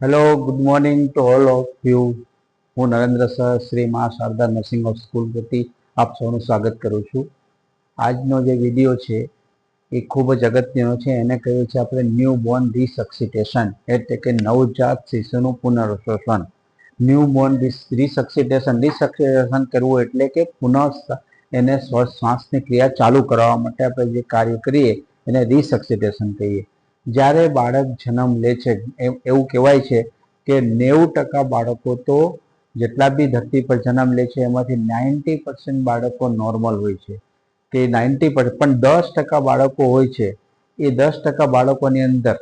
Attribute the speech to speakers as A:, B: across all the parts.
A: Hello good morning to all of you હું Narendra sir, Shri મા Sharda nursing home school વતી આપ સૌનું સ્વાગત કરું છું. આજનો જે વીડિયો છે, એ ખૂબ જ અગત્યનો છે. એને કહ્યું છે આપણે ન્યૂ બોર્ન રિસક્સિટેશન એટલે કે નવજાત શિશુનું પુનઃશોષણ ન્યૂ બોર્ન રિસક્સિટેશન રિસક્સિટેશન કરવું એટલે કે પુનઃ એને શ્વાસની ક્રિયા ચાલુ કરવા માટે આપણે જે કાર્ય કરીએ, એને રિસક્સિટેશન કહીએ. જ્યારે બાળક જન્મ લે છે એવું કહેવાય છે કે નેવું ટકા બાળકો તો જેટલા બી ધરતી પર જન્મ લે છે, એમાંથી નાઇન્ટી પર્સન્ટ બાળકો નોર્મલ હોય છે. કે નાઇન્ટી પણ દસ ટકા બાળકો હોય છે. એ દસ ટકા બાળકોની અંદર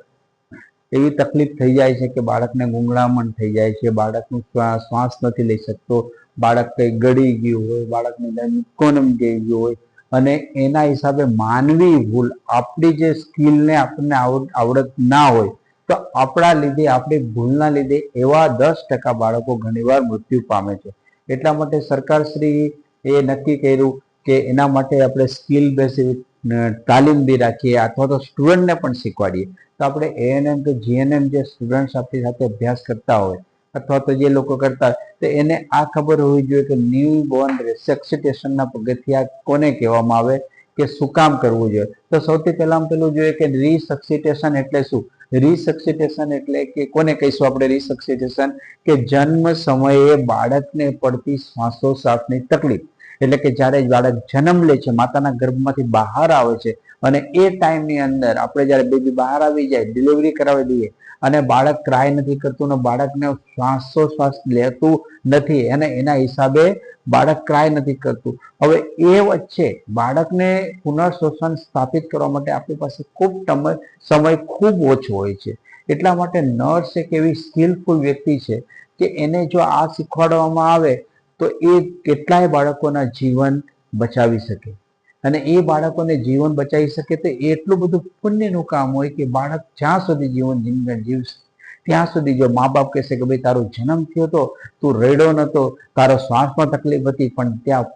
A: એવી તકલીફ થઈ જાય છે કે બાળકને ગુંગળામણ થઈ જાય છે, બાળકનું શ્વાસ નથી લઈ શકતો, બાળક કંઈ ગળી ગયું હોય, બાળકને કોનમ જઈ ગયું હોય અને એના હિસાબે માનવી ભૂલ, આપણી જે સ્કિલને આપણને આવડત ના હોય, તો આપણા લીધે, આપણી ભૂલના લીધે એવા દસ ટકા બાળકો ઘણીવાર મૃત્યુ પામે છે. એટલા માટે સરકારશ્રી એ નક્કી કર્યું કે એના માટે આપણે સ્કિલ બેઝ તાલીમ બી રાખીએ અથવા તો સ્ટુડન્ટને પણ શીખવાડીએ. તો આપણે એએનએમ કે જીએનએમ જે સ્ટુડન્ટ્સ આપણી સાથે અભ્યાસ કરતા હોય અથવા તો જે લોકો કરતા તો એને આ ખબર હોવી જોઈએ કે ન્યૂ બોર્ન રેસેક્સિટેશનના પગથિયા કોને કહેવામાં આવે કે શું કામ કરવું જોઈએ? તો સૌથી પહેલાં પેલું જોઈએ કે રીસક્સિટેશન એટલે શું? રીસક્સિટેશન એટલે કે કોને કહીશું આપણે રીસક્સિટેશન કે જન્મ સમયે બાળકને પડતી શ્વાસોશ્વાસની તકલીફ. એટલે કે જ્યારે બાળક જન્મ લે છે, માતાના ગર્ભમાંથી બહાર આવે છે અને એ ટાઈમની અંદર આપણે જ્યારે બેબી બહાર આવી જાય ડિલિવરી કરાવી દઈએ અને બાળક ક્રાય નથી કરતું ને બાળકને શ્વાસોશ્વાસ લેતું નથી અને એના હિસાબે બાળક ક્રાય નથી કરતું. હવે એ વચ્ચે બાળકને પુનર્શ્વસન સ્થાપિત કરવા માટે આપણી પાસે ખૂબ સમય ખૂબ ઓછો હોય છે. એટલા માટે નર્સ એક એવી સ્કિલફુલ વ્યક્તિ છે કે એને જો આ શીખવાડવામાં આવે તો એ કેટલાય બાળકોના જીવન બચાવી શકે. અને એ બાળકોને જીવન બચાવી શકે તો એટલું બધું પુણ્યનું કામ હોય કે બાળક જ્યાં સુધી જીવન જીવન જીવશે, ત્યાં સુધી જો મા બાપ કહેશે કે ભાઈ, તારો જન્મ થયો હતો તું રેડો નહોતો, તારો શ્વાસમાં તકલીફ હતી, પણ ત્યાં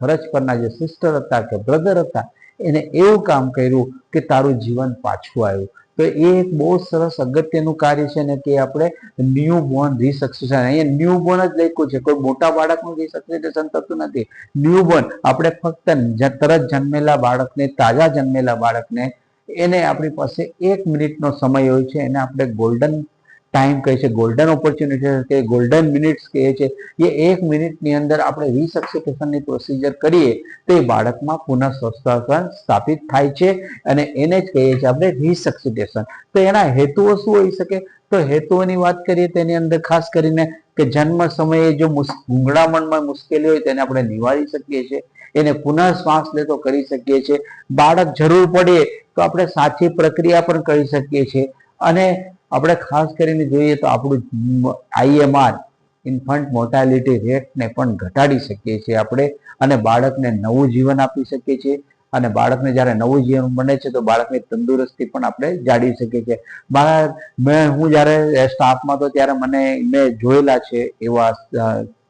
A: ફરજ પરના જે સિસ્ટર હતા કે બ્રધર હતા, એને એવું કામ કર્યું કે તારું જીવન પાછું આવ્યું. તો એ એક બહુ સરસ અગત્યનું કાર્ય છે ને કે આપણે ન્યૂ બોર્ન રિસક્સેશન અહીંયા ન્યૂ બોર્ન જ લખ્યું છે. કોઈ મોટા બાળકનું રિસક્સેશન થતું નથી. ન્યૂ બોર્ન આપણે ફક્ત તરત જન્મેલા બાળકને, તાજા જન્મેલા બાળકને, એને આપણી પાસે એક મિનિટનો સમય હોય છે. એને આપણે ગોલ્ડન ટાઈમ કહે છે ગોલ્ડન ઓપોર્ચ્યુનિટી કે ગોલ્ડન મિનિટ્સ કહે છે, એ એક મિનિટની અંદર આપણે રિસક્સિટેશનની પ્રોસિજર કરીએ, તો બાળકમાં પુનઃ સ્વસ્થાસન સ્થાપિત થાય છે અને એને જ કહીએ છીએ આપણે રિસક્સિટેશન તો એના હેતુઓ શું હોઈ શકે? તો હેતુઓની વાત કરીએ તો એની અંદર ખાસ કરીને કે જન્મ સમયે જો ગુંગળામણમાં મુશ્કેલી હોય તેને આપણે નિવારી શકીએ છીએ, એને પુનઃ શ્વાસ લેતો કરી શકીએ છીએ. બાળક જરૂર પડે તો આપણે સાચી પ્રક્રિયા પણ કરી શકીએ છીએ અને આપણે ખાસ કરીને જોઈએ તો આપણું આઈએમઆર ઇન્ફન્ટ મોર્ટાલિટી રેટને પણ ઘટાડી શકીએ છીએ આપણે અને બાળકને નવું જીવન આપી શકીએ છીએ અને બાળકને જ્યારે નવું જીવન બને છે તો બાળકની તંદુરસ્તી પણ આપણે જાળવી શકીએ છીએ. બાળક મેં હું જ્યારે સ્ટાફમાં તો ત્યારે મને મેં જોયેલા છે એવા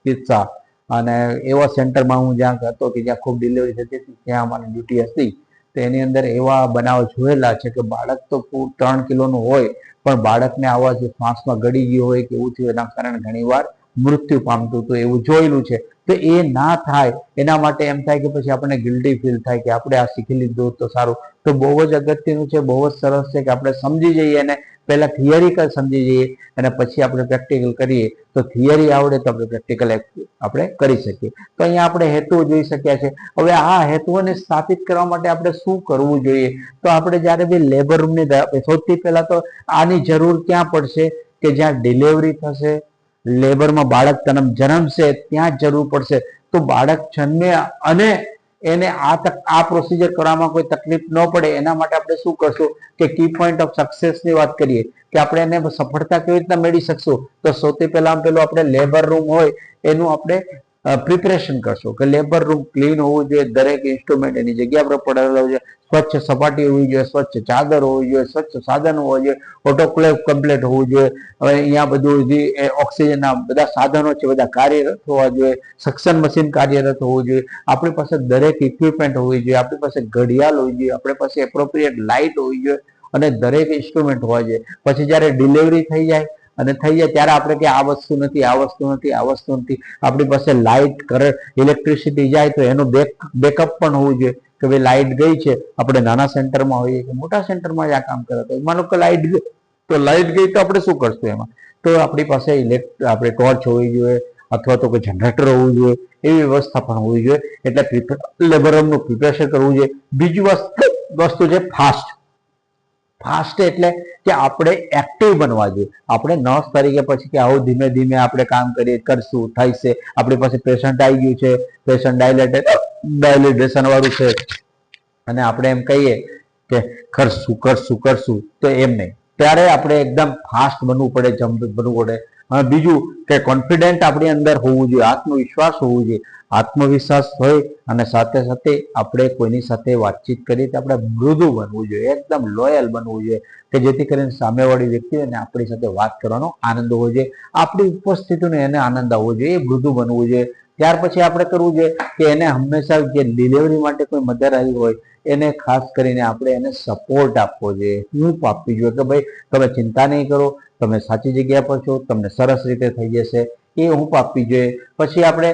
A: કિસ્સા અને એવા સેન્ટરમાં હું જ્યાં હતો કે જ્યાં ખૂબ ડિલિવરી થતી હતી, ત્યાં અમારી ડ્યુટી હતી. તો એની અંદર એવા બનાવ જોયેલા છે કે બાળક તો ત્રણ કિલોનું હોય, પણ બાળકને આવા જે શ્વાસમાં ગળી ગયું હોય કે એવું થયું એના કારણે ઘણીવાર મૃત્યુ પામતું હતું, એવું જોયેલું છે. તો એ ના થાય, એના માટે એમ થાય કે પછી આપણને ગિલ્ટી ફીલ થાય કે આપણે આ શીખી લીધું તો સારું. તો બહુ જ અગત્યનું છે, બહુ જ સરસ છે કે આપણે સમજી જઈએ અને પહેલા થિયરિકલ સમજી જઈએ અને પછી આપણે પ્રેક્ટિકલ કરીએ. તો થિયરી આવડે તો આપણે પ્રેક્ટિકલ આપણે કરી શકીએ. તો અહીંયા આપણે હેતુઓ જોઈ શક્યા છે. હવે આ હેતુઓને સ્થાપિત કરવા માટે આપણે શું કરવું જોઈએ? તો આપણે જ્યારે બી લેબર રૂમની સૌથી પહેલા તો આની જરૂર ક્યાં પડશે? કે જ્યાં ડિલિવરી થશે લેબરમાં બાળક જન્મ, જન્મશે, ત્યાં જરૂર પડશે. તો બાળક જન્મે અને એને આ તક, આ પ્રોસિજર કરવામાં કોઈ તકલીફ ન પડે, એના માટે આપણે શું કરશું કે કી પોઈન્ટ ઓફ સક્સેસની વાત કરીએ, કે આપણે એને સફળતા કેવી રીતના મેળવી શકશું? તો સૌથી પહેલા પેલું આપણે લેબર રૂમ હોય, એનું આપણે પ્રિપરેશન કરશો. કે લેબર રૂમ ક્લીન હોવું જોઈએ, દરેક ઇન્સ્ટ્રુમેન્ટ એની જગ્યા પર પડેલો છે. સ્વચ્છ સપાટી હોવી જોઈએ, સ્વચ્છ ચાદર હોવી જોઈએ, સ્વચ્છ સાધન હોવું જોઈએ ઓટોક્લેવ કમ્પ્લીટ હોવું જોઈએ. હવે અહીંયા બધું જે ઓક્સિજનના બધા સાધનો છે, બધા કાર્યરત હોવા જોઈએ. સક્શન મશીન કાર્યરત હોવું જોઈએ. આપણી પાસે દરેક ઇક્વિપમેન્ટ હોવી જોઈએ. આપણી પાસે ઘડિયાળ હોવી જોઈએ. આપણી પાસે એપ્રોપ્રિએટ લાઇટ હોવી જોઈએ. અને દરેક ઇન્સ્ટ્રુમેન્ટ હોવા જોઈએ. પછી જ્યારે ડિલિવરી થઈ જાય અને થઈ જાય ત્યારે આપણે કે આ વસ્તુ નથી, આ વસ્તુ નથી, આ વસ્તુ નથી. આપણી પાસે લાઇટ કરંટ ઇલેક્ટ્રિસિટી જાય તો એનું બેક બેકઅપ પણ હોવું જોઈએ. કે ભાઈ લાઇટ ગઈ છે, આપણે નાના સેન્ટરમાં હોઈએ કે મોટા સેન્ટરમાં જ આ કામ કરે તો માનો કે લાઇટ ગઈ, તો લાઇટ ગઈ તો આપણે શું કરશું એમાં? તો આપણી પાસે ઇલેક્ટ આપણે ટોર્ચ હોવી જોઈએ અથવા તો કોઈ જનરેટર હોવું જોઈએ, એવી વ્યવસ્થા પણ હોવી જોઈએ. એટલે લેબર રૂમનું પ્રિપેરેશન કરવું જોઈએ. બીજી વસ્તુ વસ્તુ છે ફાસ્ટ ફાસ્ટ એટલે કે આપણે એક્ટિવ બનવા જોઈએ. આપણે નર્સ તરીકે પછી કે આવું ધીમે ધીમે આપણે કામ કરીએ, કરશું થઈશે આપણી પાસે પેશન્ટ આવી ગયું છે. પેશન્ટ ડાયલેટેડ ડાયલિટેશન વાળું છે. અને આપણે એમ કહીએ કે કરશું કરશું કરશું. તો એમ નહીં. ત્યારે આપણે એકદમ ફાસ્ટ બનવું પડે જમ્પ બનવું પડે. અને બીજું કે કોન્ફિડન્ટ આપણી અંદર હોવું જોઈએ, આત્મવિશ્વાસ હોવું જોઈએ. આત્મવિશ્વાસ હોય અને સાથે સાથે આપણે કોઈની સાથે વાતચીત કરીએ તો આપણે મૃદુ બનવું જોઈએ, એકદમ લોયલ બનવું જોઈએ, કે જેથી કરીને સામેવાળી વ્યક્તિને આપણી સાથે વાત કરવાનો આનંદ હોવો જોઈએ. આપણી ઉપસ્થિતિનો એને આનંદ આવવો જોઈએ, એ મૃદુ બનવું જોઈએ. ત્યાર પછી આપણે કરવું જોઈએ કે એને હંમેશા જે ડિલિવરી માટે કોઈ મધર આવી હોય એને ખાસ કરીને આપણે એને સપોર્ટ આપવો જોઈએ. હું આપવી જોઈએ કે ભાઈ, તમે ચિંતા નહીં કરો, તમે સાચી જગ્યા પર છો, તમને સરસ રીતે થઈ જશે. એ હું આપવી જોઈએ પછી આપણે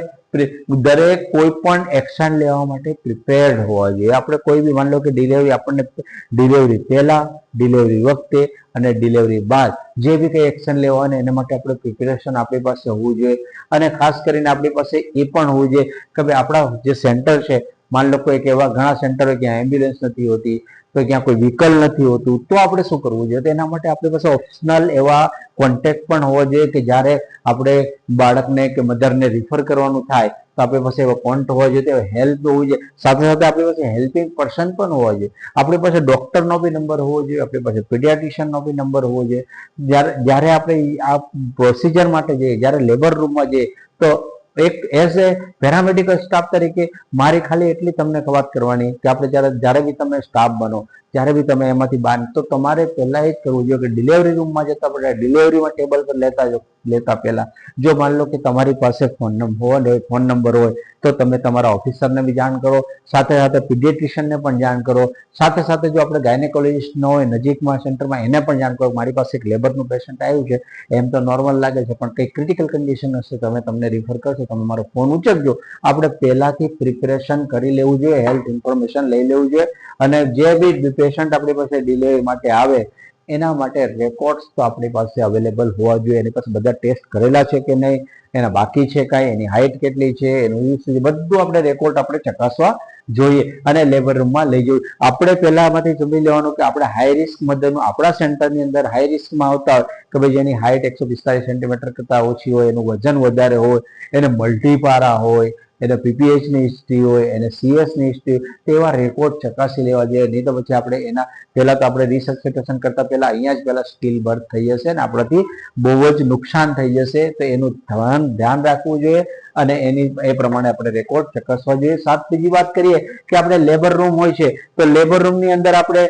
A: દરેક કોઈ પણ એક્શન લેવા માટે પ્રિપેર્ડ હોવા જોઈએ. આપણે કોઈ બી માની લો કે ડિલિવરી આપણને ડિલિવરી પહેલાં ડિલિવરી વખતે અને ડિલિવરી બાદ જે બી કંઈ એક્શન લેવા હોય ને એના માટે આપણે પ્રિપેરેશન આપણી પાસે હોવું જોઈએ. અને ખાસ કરીને આપણી પાસે એ પણ હોવું જોઈએ કે ભાઈ આપણા જે સેન્ટર છે માની લો કોઈ એવા ઘણા સેન્ટરો ક્યાં એમ્બ્યુલન્સ નથી હોતી, તો ક્યાં કોઈ વ્હીકલ નથી હોતું, તો આપણે શું કરવું જોઈએ? તો એના માટે આપણી પાસે ઓપ્શનલ એવા કોન્ટેક્ટ પણ હોવો જોઈએ કે જ્યારે આપણે બાળકને કે મધરને રિફર કરવાનું થાય, તો આપણી પાસે એવા કોન્ટ હોવા જોઈએ તે હેલ્પ હોવું જોઈએ. સાથે સાથે આપણી પાસે હેલ્પિંગ પર્સન પણ હોવા જોઈએ. આપણી પાસે ડૉક્ટરનો બી નંબર હોવો જોઈએ, આપણી પાસે પીડિયાટ્રિશિયનનો બી નંબર હોવો જોઈએ. જ્યારે જ્યારે આપણે આ પ્રોસિજર માટે જઈએ, જ્યારે લેબર રૂમમાં જઈએ, તો એક એઝ એ પેરામેડિકલ સ્ટાફ તરીકે મારી ખાલી એટલી તમને વાત કરવાની કે આપણે જ્યારે જ્યારે બી તમે સ્ટાફ બનો, જ્યારે બી તમે એમાંથી બહાર તો તમારે પહેલાં એ જ કરવું જોઈએ કે ડિલિવરી રૂમમાં જતા પહેલાં ડિલિવરીમાં ટેબલ પર લેતા જો લેતા પહેલા. જો માની લો કે તમારી પાસે ફોન નંબર હોય ફોન નંબર હોય, તો તમે તમારા ઓફિસરને બી જાણ કરો, સાથે સાથે પીડિયટ્રિશિયનને પણ જાણ કરો, સાથે સાથે જો આપણે ગાયનેકોલોજીસ્ટનો હોય, નજીકમાં સેન્ટરમાં એને પણ જાણ કરો મારી પાસે એક લેબરનું પેશન્ટ આવ્યું છે, એમ તો નોર્મલ લાગે છે, પણ કંઈ ક્રિટિકલ કન્ડિશન હશે તમે તમને રિફર કરશો, તમે મારો ફોન ઉચકજો. આપણે પહેલાંથી પ્રિપેરેશન કરી લેવું જોઈએ હેલ્થ ઇન્ફોર્મેશન લઈ લેવું જોઈએ, અને જે બી પેશન્ટ આપણી પાસે ડિલિવરી માટે આવે એના માટે રેકોર્ડ્સ તો આપણી પાસે અવેલેબલ હોવા જોઈએ. એની પાસે બધા ટેસ્ટ કરેલા છે કે નહીં, એના બાકી છે કાંઈ, એની હાઇટ કેટલી છે, એનું યુઝ બધું આપણે રેકોર્ડ આપણે ચકાસવા જોઈએ અને લેબર રૂમમાં લઈ જવું. આપણે પહેલામાંથી સમજી લેવાનું કે આપણે હાઈ રિસ્ક મધરનું આપણા સેન્ટરની અંદર હાઈ રિસ્કમાં આવતા હોય કે ભાઈ જેની હાઇટ એકસો પિસ્તાલીસ સેન્ટીમીટર કરતાં ઓછી હોય, એનું વજન વધારે હોય, એને મલ્ટીપારા હોય એને પીપીએચની હિસ્ટ્રી હોય, એને સીએસની હિસ્ટ્રી હોય તેવા રેકોર્ડ ચકાસી લેવા જોઈએ. નહીં તો પછી આપણે એના, પહેલાં તો આપણે રિસર્સિટેશન કરતાં પહેલાં અહીંયા જ પહેલાં સ્ટીલ બર્થ થઈ જશે અને આપણાથી બહુ જ નુકસાન થઈ જશે. તો એનું ધ્યાન ધ્યાન રાખવું જોઈએ અને એની, એ પ્રમાણે આપણે રેકોર્ડ ચકાસવા જોઈએ. સાત, બીજી વાત કરીએ કે આપણે લેબર રૂમ હોય છે, તો લેબર રૂમની અંદર આપણે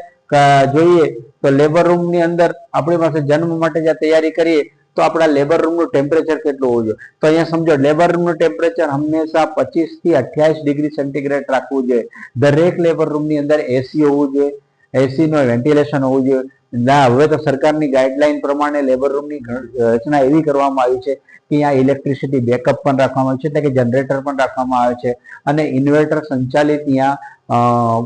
A: જોઈએ. તો લેબર રૂમની અંદર આપણી પાસે જન્મ માટે જ્યાં તૈયારી કરીએ તો આપણા લેબર રૂમનું ટેમ્પરેચર કેટલું હોવું જોઈએ? તો અહીંયા સમજો લેબર રૂમનું ટેમ્પરેચર હંમેશા પચીસથી અઠ્યાવીસ ડિગ્રી સેન્ટીગ્રેડ રાખવું જોઈએ. દરેક લેબર રૂમની અંદર એસી હોવું જોઈએ એસીનું વેન્ટિલેશન હોવું જોઈએ. ના, હવે તો સરકારની ગાઈડલાઈન પ્રમાણે લેબર રૂમની રચના એવી કરવામાં આવી છે કે અહીંયા ઇલેક્ટ્રિસિટી બેકઅપ પણ રાખવામાં આવે છે, એટલે કે જનરેટર પણ રાખવામાં આવે છે અને ઇન્વર્ટર સંચાલિત અહીંયા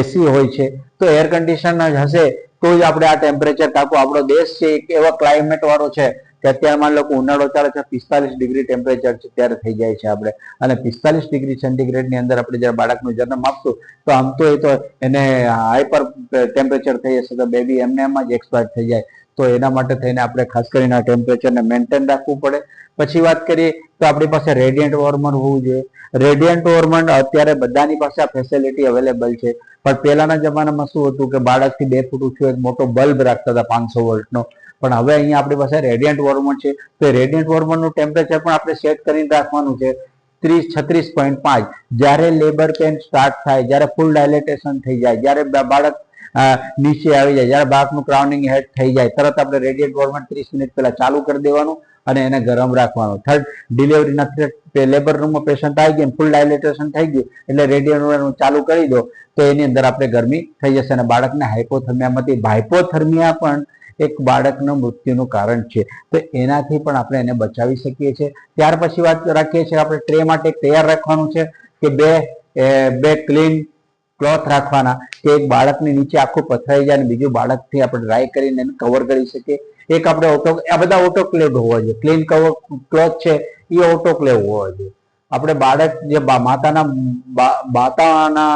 A: એસી હોય છે. તો એર કન્ડિશન જ હશે તો જ આપણે આ ટેમ્પરેચર ટાંકવું આપણો દેશ છે, એક એવા ક્લાઇમેટ વાળો છે કે અત્યારે માની લો કે ઉનાળો ચાલે છે, પિસ્તાલીસ ડિગ્રી ટેમ્પરેચર છે, ત્યારે થઈ જાય છે આપણે. અને પિસ્તાલીસ ડિગ્રી સેન્ટીગ્રેડની અંદર આપણે જ્યારે બાળકનું જન્મ આપશું, તો આમ તો એ તો એને હાઈપર ટેમ્પરેચર થઈ જશે, તો બેબી એમને એમ જ એક્સપાયર થઈ જાય. તો એના માટે થઈને આપણે ખાસ કરીને આ ટેમ્પરેચરને મેન્ટેન રાખવું પડે. પછી વાત કરીએ તો આપણી પાસે રેડિયન્ટ વોર્મર હોવું જોઈએ. રેડિયન્ટ વોર્મર અત્યારે બધાની પાસે આ ફેસિલિટી અવેલેબલ છે. પણ પહેલાના જમાનામાં શું હતું કે બાળકથી બે ફૂટ ઊંચું એક મોટો બલ્બ રાખતા હતા પાંચસો વોલ્ટનો. પણ હવે અહીંયા આપણી પાસે રેડિયન્ટ વોર્મર છે. તો રેડિયન્ટ વોર્મરનું ટેમ્પરેચર પણ આપણે સેટ કરીને રાખવાનું છે. ત્રીસ, છત્રીસ પોઈન્ટ પાંચ. જ્યારે લેબર પેન સ્ટાર્ટ થાય, જ્યારે ફૂલ ડાયલેટેશન થઈ જાય, જ્યારે બાળક નીચે આવી જાય. જ્યારે બાકનું ક્રાઉનિંગ હેડ થઈ જાય, તરત આપણે રેડિયન્ટ વોર્મર ત્રીસ મિનિટ પહેલા ચાલુ કરી દેવાનું અને એને ગરમ રાખવાનું. થર્ડ ડિલિવરીના લેબર રૂમમાં પેશન્ટ આવી ગયું ફૂલ ડાયલેટેશન થઈ ગયું, એટલે રેડિયન્ટ ચાલુ કરી દો, તો એની અંદર આપણે ગરમી થઈ જશે અને બાળકને હાઇપોથર્મિયામાંથી હાઇપોથર્મિયા પણ એક બાળકનું મૃત્યુનું કારણ છે. તો એનાથી પણ આપણે એને બચાવી શકીએ છીએ. ત્યાર પછી વાત રાખીએ છીએ આપણે ટ્રે માટે તૈયાર રાખવાનું છે કે બે બે ક્લીન ક્લોથ રાખવાના, કે એક બાળકની નીચે આખું પથરાઈ જાય અને બીજું બાળકથી આપણે ડ્રાય કરીને એને કવર કરી શકીએ. એક આપણે ઓટો આ બધા ઓટોક્લેવ હોવા જોઈએ. ક્લીન કવર ક્લોથ છે, એ ઓટોક્લેવ હોવા જોઈએ. આપણે બાળક જે માતાના માતાના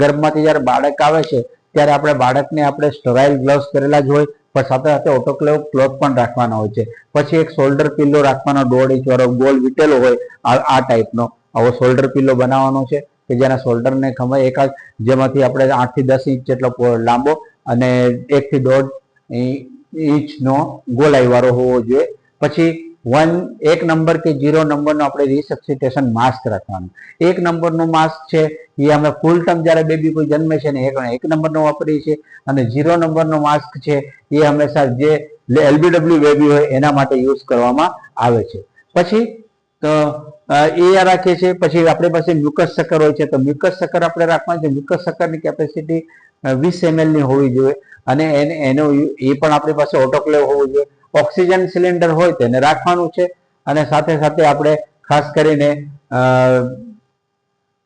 A: ગર્ભમાંથી જ્યારે બાળક આવે છે, ત્યારે આપણે બાળકને આપણે સ્ટરાઇલ ગ્લવ્સ કરેલા જ હોય, પણ સાથે સાથે ઓટોક્લેવ ક્લોથ પણ રાખવાના હોય છે. પછી એક શોલ્ડર પિલ્લો રાખવાનો દોઢ ઇંચ વાળો ગોલ વીટેલો હોય, આ ટાઈપનો આવો શોલ્ડર પિલ્લો બનાવવાનો છે. કે જેના શોલ્ડરને ખબર એકાદ, જેમાંથી આપણે આઠથી દસ ઇંચ જેટલો લાંબો અને એક થી દોઢ ઇંચનો ગોલાઈ વાળો હોવો જોઈએ. પછી વન, એક નંબર કે જીરો નંબરનો આપણે રિસક્સિટેશન માસ્ક રાખવાનું. એક નંબરનું માસ્ક છે, એ અમે ફૂલ ટર્મ જ્યારે બેબી કોઈ જન્મે છે ને એક એક નંબરનો વાપરીએ છીએ. અને જીરો નંબરનો માસ્ક છે, એ હંમેશા જે એલબીડબ્લ્યુ બેબી હોય એના માટે યુઝ કરવામાં આવે છે. પછી તો એ રાખીએ છીએ. પછી આપણી પાસે મ્યુકસ શક્કર હોય છે, તો મ્યુકસ શક્કર આપણે રાખવાની છે. મ્યુકસ શક્કરની કેપેસિટી વીસ એમએલની હોવી જોઈએ. અને એને, એનો એ પણ આપણી પાસે ઓટોક્લેવ હોવું જોઈએ. ઓક્સિજન સિલિન્ડર હોય તેને રાખવાનું છે. અને સાથે સાથે આપણે ખાસ કરીને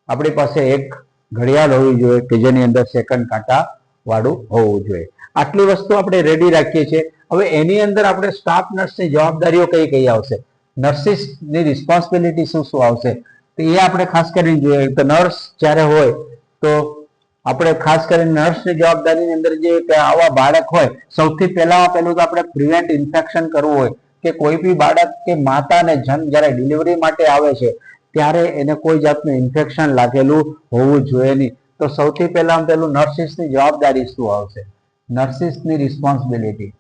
A: આપણી પાસે એક ઘડિયાળ હોવી જોઈએ કે જેની અંદર સેકન્ડ કાંટા વાળું હોવું જોઈએ. આટલી વસ્તુ આપણે રેડી રાખીએ છીએ. હવે એની અંદર આપણે સ્ટાફ નર્સની જવાબદારીઓ કઈ કઈ આવશે? નર્સિસની રિસ્પોન્સિબિલિટી શું શું આવશે? તો એ આપણે ખાસ કરીને જોઈએ. તો નર્સ જ્યારે હોય, તો આપણે ખાસ કરીને નર્સની જવાબદારીની અંદર જે આવા બાળક હોય, સૌથી પહેલા પહેલું તો આપણે પ્રિવેન્ટ ઇન્ફેક્શન કરવું હોય. કે કોઈ બી બાળક કે માતાને જન્મ જ્યારે ડિલિવરી માટે આવે છે, ત્યારે એને કોઈ જાતનું ઇન્ફેક્શન લાગેલું હોવું જોઈએ નહીં. તો સૌથી પહેલા પેલું નર્સિસની જવાબદારી શું આવશે? નર્સિસની રિસ્પોન્સિબિલિટી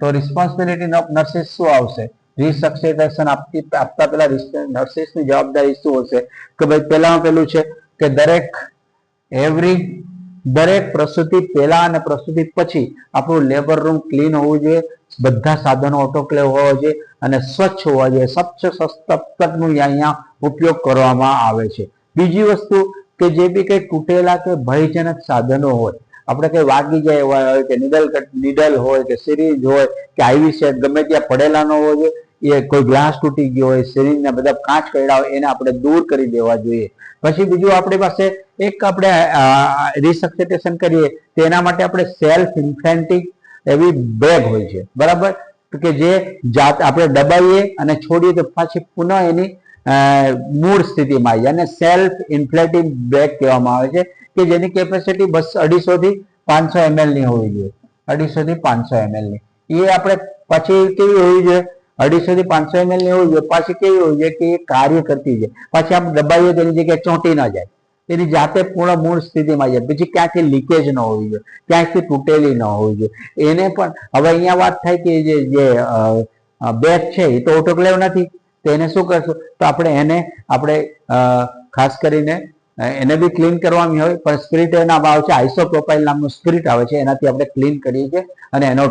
A: તો રિસ્પોન્સિબિલિટી નર્સિસ શું આવશે? રિસક્સેટેશન આપતી આપતા પહેલા નર્સિસની જવાબદારી શું હશે? કે ભાઈ પહેલામાં પેલું છે કે દરેક એવરી દરેક પ્રસૂતિ પહેલા અને પ્રસૂતિ પછી આપણું લેબર રૂમ ક્લીન હોવું જોઈએ, બધા સાધનો ઓટોક્લેવ હોવા જોઈએ અને સ્વચ્છ હોવા જોઈએ. સ્વચ્છ સસ્તકનું અહીંયા ઉપયોગ કરવામાં આવે છે. બીજી વસ્તુ કે જે બી કંઈ તૂટેલા કે ભયજનક સાધનો હોય, આપણે કંઈ વાગી જાય એવા હોય કે નિડલ નિડલ હોય કે સિરીજ હોય કે આઈવી સેટ ગમે ત્યાં પડેલા ન હોય જોઈએ એ કોઈ ગ્લાસ તૂટી ગયો હોય, શરીરના બધા કાચ પડ્યા હોય, એને આપણે દૂર કરી દેવા જોઈએ. પછી બીજું આપણી પાસે એક આપણે રિસક્સેટેશન કરીએ, તો એના માટે આપણે સેલ્ફ ઇન્ફેન્ટિક એવી બેગ હોય છે. બરાબર? કે જે જાત આપણે દબાવીએ અને છોડીએ તો પાછી પુનઃ એની મૂળ સ્થિતિમાં આવી જાય અને સેલ્ફ ઇન્ફ્લેટિંગ બેગ કહેવામાં આવે છે, કે જેની કેપેસિટી બસ અઢીસો થી પાંચસો એમએલની હોવી જોઈએ. અઢીસો થી પાંચસો એમએલની. એ આપણે પછી કેવી હોવી જોઈએ? અઢીસો થી પાંચસો એમએલની હોવી જોઈએ. પાછી કેવી હોવી જોઈએ કે એ કાર્ય કરતી જાય પાછી આમ દબાવીએ તેની જગ્યાએ ચોંટી ના જાય. એની જાતે પૂર્ણ મૂળ સ્થિતિમાં જાય. પછી ક્યાંથી લીકેજ ન હોવી જોઈએ. ક્યાંથી તૂટેલી ન હોવી જોઈએ. એને પણ હવે અહીંયા વાત થાય કે જે જે બેગ છે, એ તો ઓટોક્લેવ નથી. તો એને શું કરશું? તો આપણે એને, આપણે ખાસ કરીને એને બી ક્લીન કરવાની હોય, પણ સ્પિરિટ એના આવે છે આઈસોપ્રોપાઇલ નામનું સ્પિરિટ આવે છે, એનાથી આપણે ક્લીન કરીએ છીએ અને એનો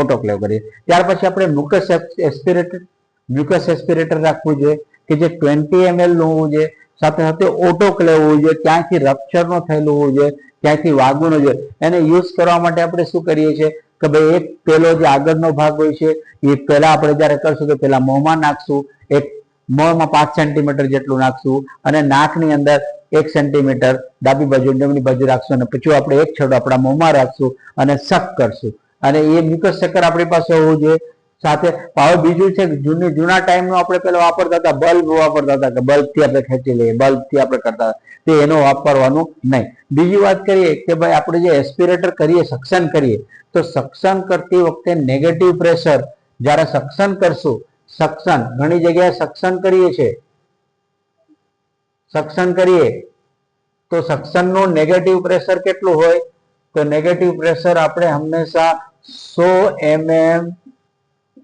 A: ઓટોક્લેવ કરીએ. ત્યાર પછી આપણે મ્યુકસ એસ્પિરેટર મ્યુકસ એસ્પિરેટર રાખવું જોઈએ, કે જે ટ્વેન્ટી એમએલનું હોવું જોઈએ, સાથે સાથે ઓટોક્લેવ હોવું જોઈએ ક્યાંથી રપ્ચર થયેલું હોવું જોઈએ ક્યાંથી વાગવું જોઈએ. એને યુઝ કરવા માટે આપણે શું કરીએ છીએ કે ભાઈ એક પેલો જે આગળનો ભાગ હોય છે, એ પહેલા આપણે જ્યારે કરશું તો પેલા મોંમાં નાખશું, એક મોંમાં પાંચ સેન્ટીમીટર જેટલું નાખશું અને નાકની અંદર એક સેન્ટીમીટર ડાબી બાજુ, જમણી બાજુ રાખશું અને પછી આપણે એક છેડો આપણા મોંમાં રાખશું અને શક કરશું. અને એ મ્યુકસ ચક્કર આપણી પાસે હોવું જોઈએ. સાથે હવે બીજું છે જૂની, જૂના ટાઈમનો આપણે પેલા વાપરતા હતા બલ્બ વાપરતા હતા કે બલ્બથી આપણે ખેંચી લઈએ બલ્બથી આપણે કરતા હતા. તે એનો વાપરવાનું નહીં. બીજી વાત કરીએ કે ભાઈ આપણે જે એસ્પિરેટર કરીએ સક્શન કરીએ, તો સક્શન કરતી વખતે નેગેટિવ પ્રેશર જ્યારે સક્શન કરશું સક્શન, ઘણી જગ્યાએ સક્ષન કરીએ છીએ. સક્ષન કરીએ, તો સક્શનનું નેગેટિવ પ્રેશર કેટલું હોય? તો નેગેટિવ પ્રેશર આપણે હંમેશા સો એમએમ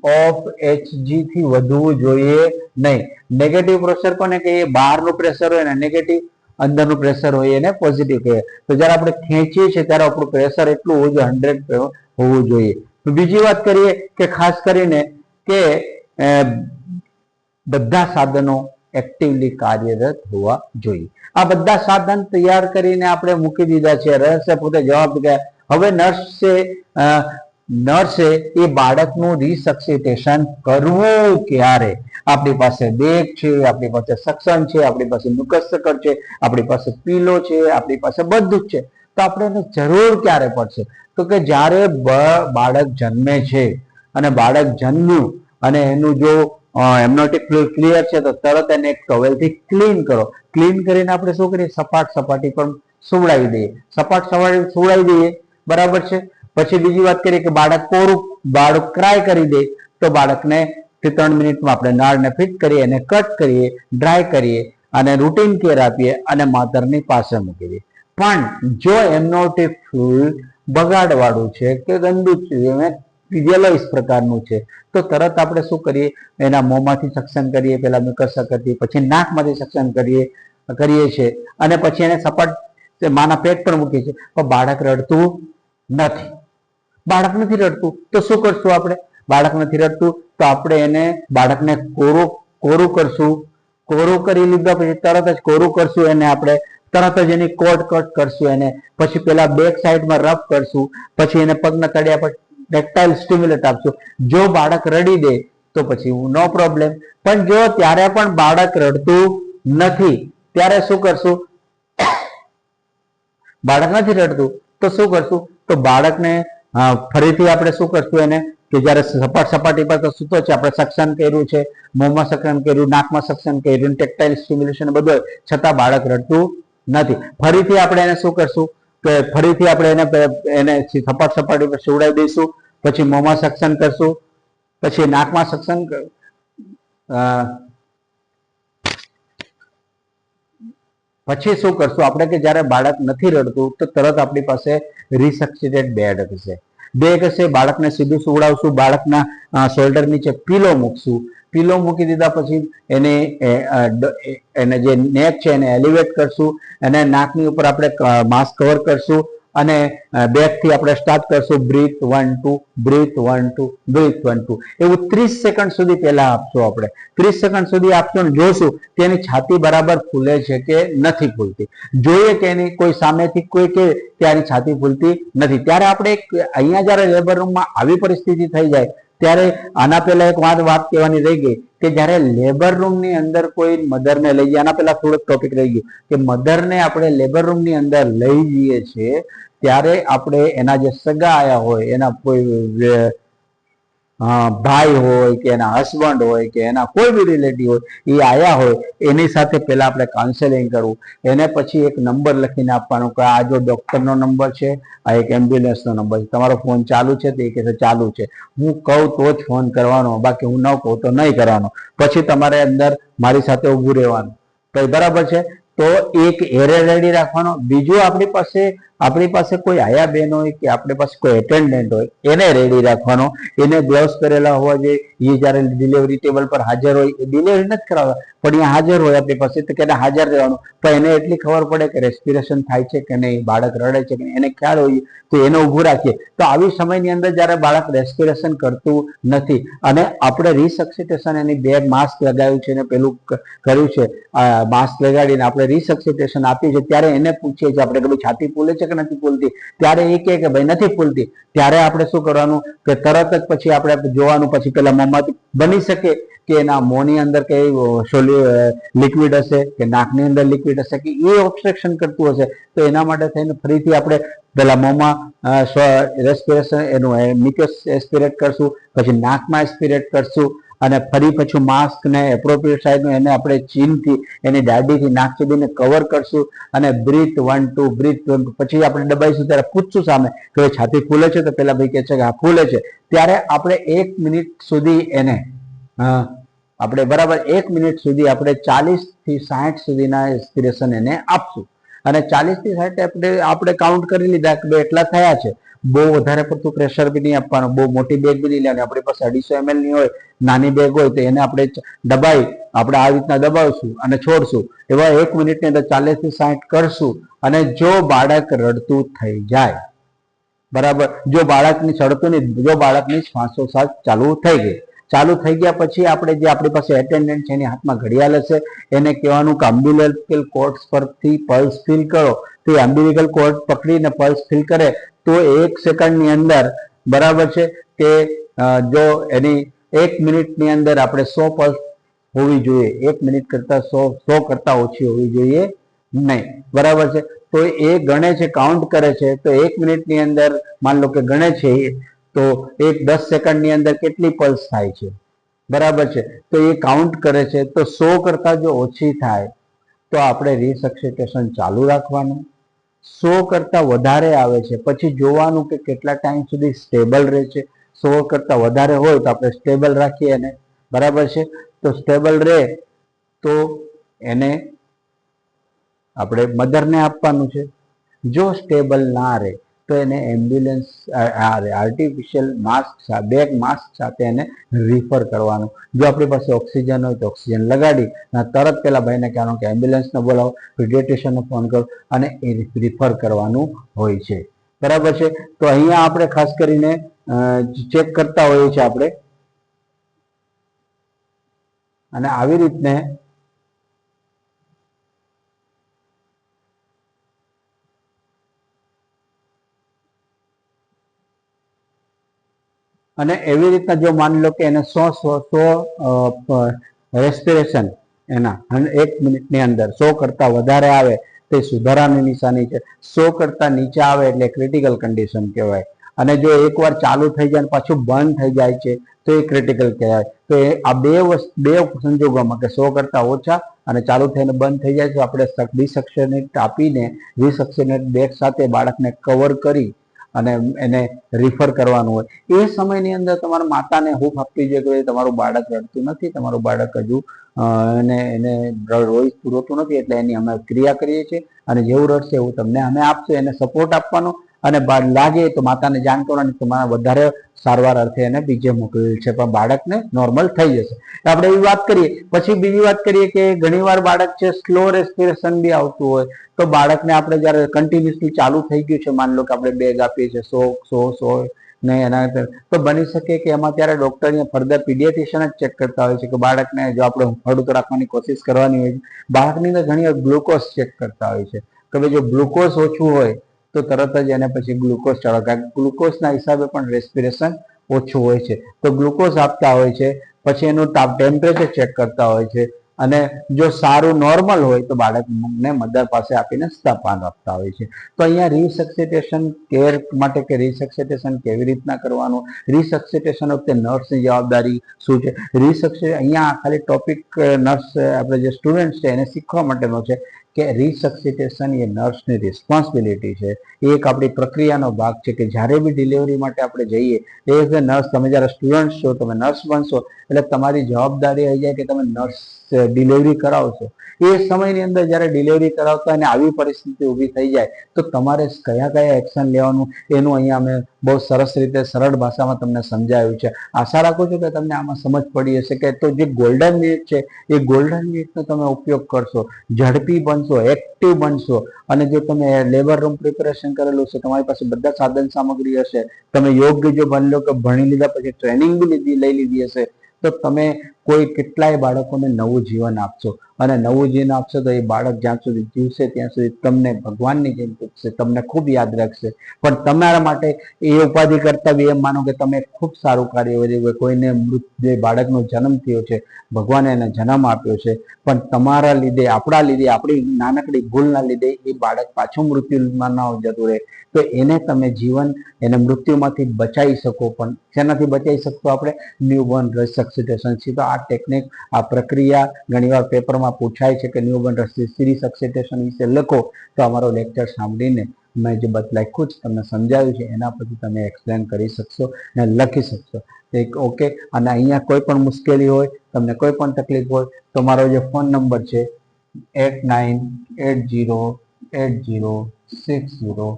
A: ઓફ એચજી થી વધવું જોઈએ નહીં. નેગેટિવ પ્રેશર કોને કહીએ? બહારનું પ્રેશર હોય ને નેગેટિવ અંદરનું પ્રેશર હોય એને પોઝિટિવ કહીએ. તો જ્યારે આપણે ખેંચીએ છીએ ત્યારે આપણું પ્રેશર એટલું હોવું જોઈએ હંડ્રેડ હોવું જોઈએ. બીજી વાત કરીએ કે ખાસ કરીને કે બધા સાધનો એક્ટિવલી કાર્યરત હોવા જોઈએ. આ બધા સાધન તૈયાર કરીને આપણે મૂકી દીધા છે. રહસ્ય પોતે જવાબ કે હવે નર્સ અ, નર્સે એ બાળકનું રિસક્સિટેશન કરવું ક્યારે? આપણી પાસે બેગ છે આપણી પાસે સક્ષમ છે આપણી પાસે મુકસ્સકર છે આપણી પાસે પીલો છે આપણી પાસે બધું જ છે. તો આપણે એને જરૂર ક્યારે પડશે? તો કે જ્યારે બાળક જન્મે છે અને બાળક જન્મ્યું અને એનું જો એમનોટિક ફ્લુઇડ ક્લિયર છે, તો તરત એને ટોવેલથી ક્લીન કરો. ક્લીન કરીને આપણે શું કરીએ? સપાટ સપાટી પર સુવડાવી દઈએ. સપાટ સપાટી સુવડાવી દઈએ. બરાબર છે? પછી બીજી વાત કરીએ કે બાળક કોરું? બાળક ક્રાય કરી દે. તો બાળકને ત્રણ મિનિટમાં આપણે નાળને ફિટ કરીએ એને કટ કરીએ ડ્રાય કરીએ અને રૂટીન કેર આપીએ અને માતરની પાસે મૂકી દઈએ. પણ જો એમનોટિક ફૂલ બગાડવાળું છે કે ગંદુ યલોઇસ પ્રકારનું છે. તો તરત આપણે શું કરીએ? એના મોંમાંથી સક્ષમ કરીએ, પેલા મુકસ્સા કરીએ, પછી નાકમાંથી સક્ષમ કરીએ કરીએ છીએ. અને પછી એને સપાટ માના પેટ પર મૂકીએ છીએ. પણ બાળક રડતું નથી. બાળક નથી રડતું. તો શું કરશું આપણે? બાળક નથી રડતું, તો આપણે એને બાળકને કોરું કોરું કરશું. કોરું કરી લીધા પછી તરત જ કોરું કરશું એને આપણે. તરત જ એની કોટ કટ કરશું એને. પછી પેલા બેક સાઈડમાં રબ કરશું. પછી એને પગના તળિયા પર ટેક્ટાઇલ સ્ટિમ્યુલેટ આપશું. જો બાળક રડી દે તો પછી નો પ્રોબ્લેમ પણ જો ત્યારે પણ બાળક રડતું નથી, ત્યારે શું કરશું? બાળક નથી રડતું, તો શું કરશું? તો બાળકને ફરીથી આપણે શું કરશું એને? કે જ્યારે સપાટ સપાટી પર તો સૂતો છે, આપણે સક્ષમ કર્યું છે, મોંમાં સક્ષમ કર્યું, નાકમાં સક્ષમ કર્યું ટેક્ટાઇલ સ્ટિમ્યુલેશન બધું છતાં બાળક રડતું નથી. ફરીથી આપણે એને શું કરશું? કે ફરીથી આપણે એને એને સપાટ સપાટી પર સુવડાવી દઈશું પછી મોંમાં સક્શન કરશું પછી નાકમાં અ, પછી શું કરશું? આપણે કે જ્યારે બાળક નથી રડતું તો તરત આપણી પાસે રિસક્સિટેડ બેડ હશે. બેગ હશે, બાળકને સીધું સુવડાવશું, બાળકના શોલ્ડર નીચે પીલો મૂકશું. પીલો મૂકી દીધા પછી એને એને જે નેક છે એને એલિવેટ કરશું. અને નાકની ઉપર આપણે માસ્ક કવર કરશું. અને બેકથી આપણે સ્ટાર્ટ કરશું breath one two breath one two breath one two એવું ત્રીસ સેકન્ડ સુધી પહેલા આપશું આપણે. ત્રીસ સેકન્ડ સુધી આપશું ને જોશું કે એની છાતી બરાબર ફૂલે છે કે નથી ફૂલતી. જોઈએ કે એની કોઈ સામેથી કોઈ કે ત્યારે છાતી ફૂલતી નથી. ત્યારે આપણે અહીંયા જ્યારે લેબર રૂમમાં આવી પરિસ્થિતિ થઈ જાય ત્યારે આના પહેલા એક વાત વાત કહેવાની રહી ગઈ કે જ્યારે લેબર રૂમની અંદર કોઈ મધરને લઈ જાય, આના પહેલા થોડોક ટોપિક રહી ગયું કે મધરને આપણે લેબર રૂમની અંદર લઈ જઈએ છીએ, ત્યારે આપણે એના જે સગા આયા હોય, એના કોઈ ભાઈ હોય કે એના હસબન્ડ હોય કે એના કોઈ બી રિલેટિવ હોય, એ આયા હોય, એની સાથે પહેલાં આપણે કાઉન્સેલિંગ કરવું. એને પછી એક નંબર લખીને આપવાનો કે આ જો ડૉક્ટરનો નંબર છે, આ એક એમ્બ્યુલન્સનો નંબર છે. તમારો ફોન ચાલુ છે તો એ કહે છે ચાલુ છે. હું કહું તો જ ફોન કરવાનો, બાકી હું ન કહું તો નહીં કરવાનો. પછી તમારે અંદર મારી સાથે ઊભું રહેવાનું. તો બરાબર છે? તો એક એરે રેડી રાખવાનો. બીજું આપણી પાસે આપણી પાસે કોઈ આયા બેન હોય કે આપણી પાસે કોઈ એટેન્ડન્ટ હોય, એને રેડી રાખવાનો. એને ગ્લોવ્સ પહેરેલા હોવા જોઈએ. એ જ્યારે ડિલિવરી ટેબલ પર હાજર હોય, એ ડિલિવરી નથી કરાવતા. પણ એ હાજર હોય આપણી પાસે, તો કે હાજર રહેવાનું. પણ એને એટલી ખબર પડે કે રેસ્પિરેશન થાય છે કે નહીં, બાળક રડે છે કે નહીં, એને ખ્યાલ હોય, તો એને ઊભું રાખીએ. તો આવી સમયની અંદર જ્યારે બાળક રેસ્પિરેશન કરતું નથી, અને આપણે રિસક્સિટેશન એની બે માસ્ક લગાવ્યું છે અને પેલું કર્યું છે માસ્ક લગાડીને આપણે રિસક્સિટેશન આપીએ છીએ, ત્યારે એને પૂછીએ છીએ, આપણે કે ભાઈ છાતી ફૂલે છે કે નથી ફૂલતી? ત્યારે એ કહે કે, ભાઈ, નથી ફૂલતી. ત્યારે આપણે શું કરવાનું કે તરત જ પછી આપણે જોવાનું, પછી પેલા મોંમાંથી બની શકે કે એના મોંની અંદર કઈ લિક્વિડ હશે, કે નાકની અંદર લિક્વિડ હશે, કે એ ઓબ્સ્ટ્રક્શન કરતું હશે, તો એના માટે થઈને ફરીથી આપણે પેલા મોંમાં રેસ્પિરેશન એનું મિકસ એસ્પિરેટ કરશું, પછી નાકમાં એસ્પિરેટ કરશું અને ફરી પછી માસ્ક ને એપ્રોપ્રિએટ સાઈડનું એને આપણે ચીનથી, એની દાઢીથી નાક સુધીને કવર કરશું અને breath one two breath one પછી આપણે દબાઈશું ત્યારે પૂછશું સામે કે છાતી ફૂલે છે? તો પેલા ભાઈ કહે છે કે હા, ફૂલે છે. ત્યારે આપણે એક મિનિટ સુધી એને આપણે બરાબર એક મિનિટ સુધી, આપણે ચાલીસથી સાઠ સુધીના એસ્પિરેશન એને આપશું. અને ચાલીસથી સાઠ આપણે આપણે કાઉન્ટ કરી લીધા કે એટલા થયા છે. બહુ વધારે પડતું પ્રેશર બી નહીં આપવાનું. બહુ મોટી બેગ બી નહીં લેવાની. આપણી પાસે અઢીસો એમએલની હોય, નાની બેગ હોય, તો એને આપણે દબાઈ, આપણે આ રીતના દબાવશું અને છોડશું. એવા એક મિનિટની અંદર ચાલીસથી સાઠ કરશું અને જો બાળક રડતું થઈ જાય, બરાબર? જો બાળકની સડતું નહીં, જો બાળકની શ્વાસોશ્વાસ ચાલુ થઈ ગઈ ચાલુ થઈ ગયા પછી આપણે જે આપણી પાસે એટેન્ડન્ટ છે એની હાથમાં ઘડિયાળ હશે, એને કહેવાનું કે અમ્બિલિકલ કોર્ડ્સ પરથી પલ્સ ફીલ કરો. તો એ અમ્બ્યુલિકલ કોર્ડ પકડીને પલ્સ ફીલ કરે, તો એક સેકન્ડની અંદર, બરાબર છે, કે જો એની એક મિનિટની અંદર આપણે સો પલ્સ હોવી જોઈએ, એક મિનિટ કરતા સો સો કરતા ઓછી હોવી જોઈએ નહીં, બરાબર છે. તો એ ગણે છે કાઉન્ટ કરે છે, તો એક મિનિટની અંદર, માન લો કે ગણે છે તો એક દસ સેકન્ડની અંદર કેટલી પલ્સ થાય છે? બરાબર છે. તો એ કાઉન્ટ કરે છે. તો સો કરતા જો ઓછી થાય, તો આપણે રિસક્સિટેશન ચાલુ રાખવાનું. સો કરતા વધારે આવે છે. પછી જોવાનું કે કેટલા ટાઈમ સુધી સ્ટેબલ રહે છે. સો કરતા વધારે હોય તો આપણે સ્ટેબલ રાખીએ એને. બરાબર છે? તો સ્ટેબલ રહે તો એને આપણે મધરને આપવાનું છે. જો સ્ટેબલ ના રહે તો એને ambulance artificial mask bag mask સાથે એને રિફર કરવાનું. જો આપણી પાસે ઓક્સિજન હોય તો ઓક્સિજન લગાડી તરત પેલા ભાઈને કહેવાનું કે એમ્બ્યુલન્સને બોલાવો પીડિયાટ્રિશિયનને ફોન કરો, અને એ રિફર કરવાનું હોય છે. બરાબર છે? તો અહીંયા આપણે ખાસ કરીને ચેક કરતા હોઈએ છીએ આપણે. અને આવી રીતને અને એવી રીતના જો માની લો કે એને સો સો સો રેસ્પિરેશન એના એક મિનિટની અંદર સો કરતા વધારે આવે, તે સુધારાની નિશાની છે. સો કરતા નીચે આવે એટલે ક્રિટિકલ કન્ડિશન કહેવાય. અને જો એકવાર ચાલુ થઈ જાય પાછું બંધ થઈ જાય છે, તો એ ક્રિટિકલ કહેવાય. તો આ બે વસ્તુ બે સંજોગોમાં કે સો કરતા ઓછા અને ચાલુ થઈને બંધ થઈ જાય તો આપણે ડિસક્શનેટ આપીને રિસક્શનેટ બેગ સાથે બાળકને કવર કરી અને એને રિફર કરવાનું હોય. એ સમયની અંદર તમારા માતાને હૂફ આપવી જોઈએ કે તમારું બાળક રડતું નથી, તમારું બાળક હજુ એને એને રોઈ પૂરોતું નથી, એટલે એની અમે ક્રિયા કરીએ છીએ અને જેવું રડશે એવું તમને અમે આપશું, એને સપોર્ટ આપવાનો અને લાગે તો માતાને જાણ કરવાની તમારે વધારે સારવાર અર્થે એને બીજે મોકલેલ છે. પણ બાળકને નોર્મલ થઈ જશે. આપણે એવી વાત કરીએ. પછી બીજી વાત કરીએ કે ઘણીવાર બાળક છે સ્લો રેસ્પિરેશન બી આવતું હોય. તો બાળકને આપણે જ્યારે કન્ટિન્યુઅસલી ચાલુ થઈ ગયું છે, માની લો કે આપણે બેગ આપીએ છીએ, સો સો સો ને એના તો બની શકે કે એમાં ત્યારે ડોક્ટર ફર્ધર પીડિયાટ્રિશિયન જ ચેક કરતા હોય છે કે બાળકને જો આપણે હળવું રાખવાની કોશિશ કરવાની હોય છે, બાળકની અંદર ઘણી વાર ગ્લુકોઝ ચેક કરતા હોય છે. કે ભાઈ જો ગ્લુકોઝ ઓછું હોય તો તરત જ એને પછી ગ્લુકોઝ ચડો કારણ કે ગ્લુકોઝના હિસાબે પણ રેસ્પિરેશન ઓછું હોય છે. તો ગ્લુકોઝ આપતા હોય છે, પછી એનું તાપ ટેમ્પરેચર ચેક કરતા હોય છે અને જો સારું નોર્મલ હોય તો બાળકને મધર પાસે આપીને સ્તપાન આપતા હોય છે. તો અહીંયા રિસક્સિટેશન કેર માટે કે રિસક્સિટેશન કેવી રીતના કરવાનું? રિસક્સિટેશન વખતે નર્સની જવાબદારી શું છે? રિસક્સિ, અહીંયા ખાલી ટોપિક નર્સ આપણે જે સ્ટુડન્ટ છે એને શીખવા માટેનો છે. કે રિસક્સિટેશન એ નર્સની રિસ્પોન્સિબિલિટી છે. એ એક આપણી પ્રક્રિયાનો ભાગ છે કે જ્યારે બી ડિલિવરી માટે આપણે જઈએ, એ એઝ અ નર્સ તમે જ્યારે સ્ટુડન્ટ છો, તમે નર્સ બનશો, એટલે તમારી જવાબદારી આવી જાય કે તમે નર્સ ડિલિવરી કરાવશો. એ સમયની અંદર જ્યારે ડિલિવરી કરાવતા અને આવી પરિસ્થિતિ ઊભી થઈ જાય, તો તમારે કયા કયા એક્શન લેવાનું, એનું અહીંયા અમે બહુ સરસ રીતે, સરળ ભાષામાં તમને સમજાવ્યું છે. આશા રાખું છું કે તમને આમાં સમજ પડી હશે કે તો જે ગોલ્ડન મિનિટ છે, એ ગોલ્ડન મિનિટનો તમે ઉપયોગ કરશો. ઝડપી બનશો એક્ટિવ બનશો. અને જો તમે લેબર રૂમ પ્રિપેરેશન કરેલું છે, તમારી પાસે બધા સાધન સામગ્રી હશે. તમે યોગ્ય જો બની લો કે ભણી લીધા પછી ટ્રેનિંગ બી લીધી લઈ લીધી હશે. તો તમે કોઈ કેટલાય બાળકોને નવું જીવન આપશો. અને નવું જીવન આપશો તો એ બાળક જ્યાં સુધી જીવશે ત્યાં સુધી તમને ભગવાનની જેમ પૂછશે તમને ખૂબ યાદ રાખશે. પણ તમારા માટે એ ઉપાધિ કરતા એમ માનો કે તમે ખૂબ સારું કાર્ય કર્યું કોઈને મૃત, જે બાળકનો જન્મ થયો છે, ભગવાને એને જન્મ આપ્યો છે. પણ તમારા લીધે, આપણા લીધે, આપણી નાનકડી ભૂલના લીધે એ બાળક પાછું મૃત્યુમાં ન જતું રહે. તો એને તમે જીવન, એને મૃત્યુમાંથી બચાવી શકો. પણ શેનાથી બચાવી શકતો આપણે? ન્યૂબોર્ન સક્સિટેશન છે તો આ ટેકનિક આ પ્રક્રિયા ઘણીવાર પેપરમાં પૂછાય છે કે ન્યૂ ન્યૂબોર્ન સિરી સક્સિટેશન વિશે લખો, તો અમારો લેક્ચર સાંભળીને મેં જે બત લખ્યું છે, તમને સમજાવ્યું છે, એના પછી તમે એક્સપ્લેન કરી શકશો ને લખી શકશો. એક ઓકે અને અહીંયા કોઈ પણ મુશ્કેલી હોય, તમને કોઈ પણ તકલીફ હોય, તો મારો જે ફોન નંબર છે eight nine eight zero eight zero six zero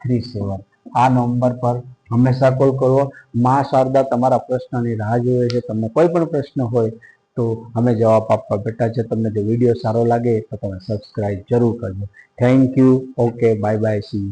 A: three seven આ નંબર પર હંમેશા કોલ કરવો મા શારદા, તમારા પ્રશ્નની રાહ જોવે છે. તમને કોઈ પણ પ્રશ્ન હોય તો અમે જવાબ આપવા બેઠા છે. તમને જો વીડિયો સારો લાગે તો તમે સબસ્ક્રાઇબ જરૂર કરજો. Thank you okay bye bye see